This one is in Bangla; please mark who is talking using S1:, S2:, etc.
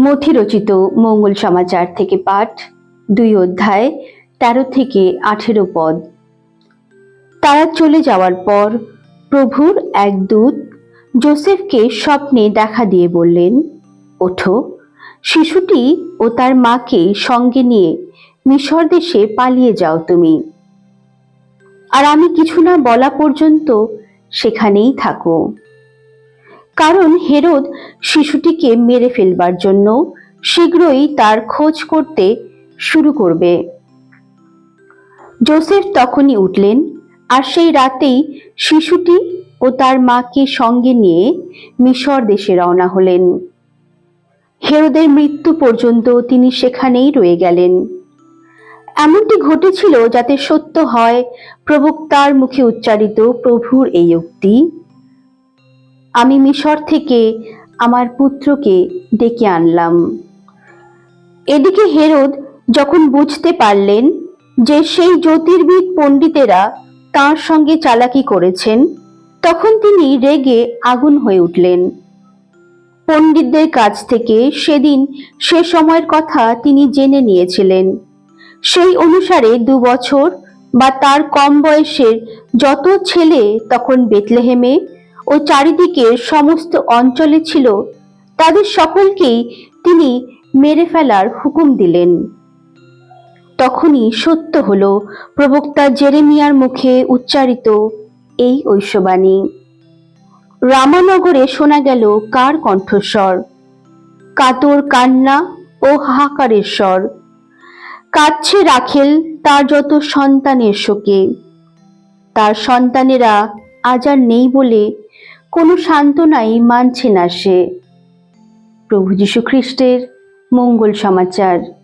S1: মথি রচিত মঙ্গল সমাচার থেকে পাঠ, দুই অধ্যায়, তেরো থেকে আঠেরো পদ। তারা চলে যাওয়ার পর প্রভুর এক দূত জোসেফকে স্বপ্নে দেখা দিয়ে বললেন, ওঠো। শিশুটি ও তার মাকে সঙ্গে নিয়ে মিশর দেশে পালিয়ে যাও তুমি। আর আমি কিছু না বলা পর্যন্ত সেখানেই থাকো। কারণ হেরোদ শিশুটিকে মেরে ফেলবার জন্য শীঘ্রই তার খোঁজ করতে শুরু করবে। জোসেফ তখনই উঠলেন আর সেই রাতেই শিশুটি ও তার মাকে সঙ্গে নিয়ে মিশর দেশে রওনা হলেন। হেরোদের মৃত্যু পর্যন্ত তিনি সেখানেই রয়ে গেলেন। এমনটি ঘটেছিল যাতে সত্য হয়, প্রবক্তার মুখে উচ্চারিত প্রভুর এই উক্তি আমি মিশর থেকে আমার পুত্রকে ডেকে আনলাম। এদিকে হেরোদ যখন বুঝতে পারলেন যে সেই জ্যোতির্বিদ পণ্ডিতেরা তার সঙ্গে চালাকি করেছেন, তখন তিনি রেগে আগুন হয়ে উঠলেন। পণ্ডিতদের কাছ থেকে সেদিন সে সময়ের কথা তিনি জেনে নিয়েছিলেন। সেই অনুসারে দু বছর বা তার কম বয়সের যত ছেলে তখন বেতলেহেমে ও চারিদিকের সমস্ত অঞ্চলে ছিল, তাদের সকলকেই তিনি মেরে ফেলার হুকুম দিলেন। তখনই সত্য হল, প্রবক্তা জেরেমিয়ার মুখে উচ্চারিত এই ঐশ্ববাণী রামানগরে শোনা গেল কার কণ্ঠস্বর? কাতর কান্না ও হাহাকারের স্বর। কাঁদছে রাখেল তার যত সন্তানের শোকে। তার সন্তানেরা আজ আর নেই বলে কোনো সান্ত্বনাই মানছে না সে। প্রভু যীশু খ্রিস্টের মঙ্গল সমাচার।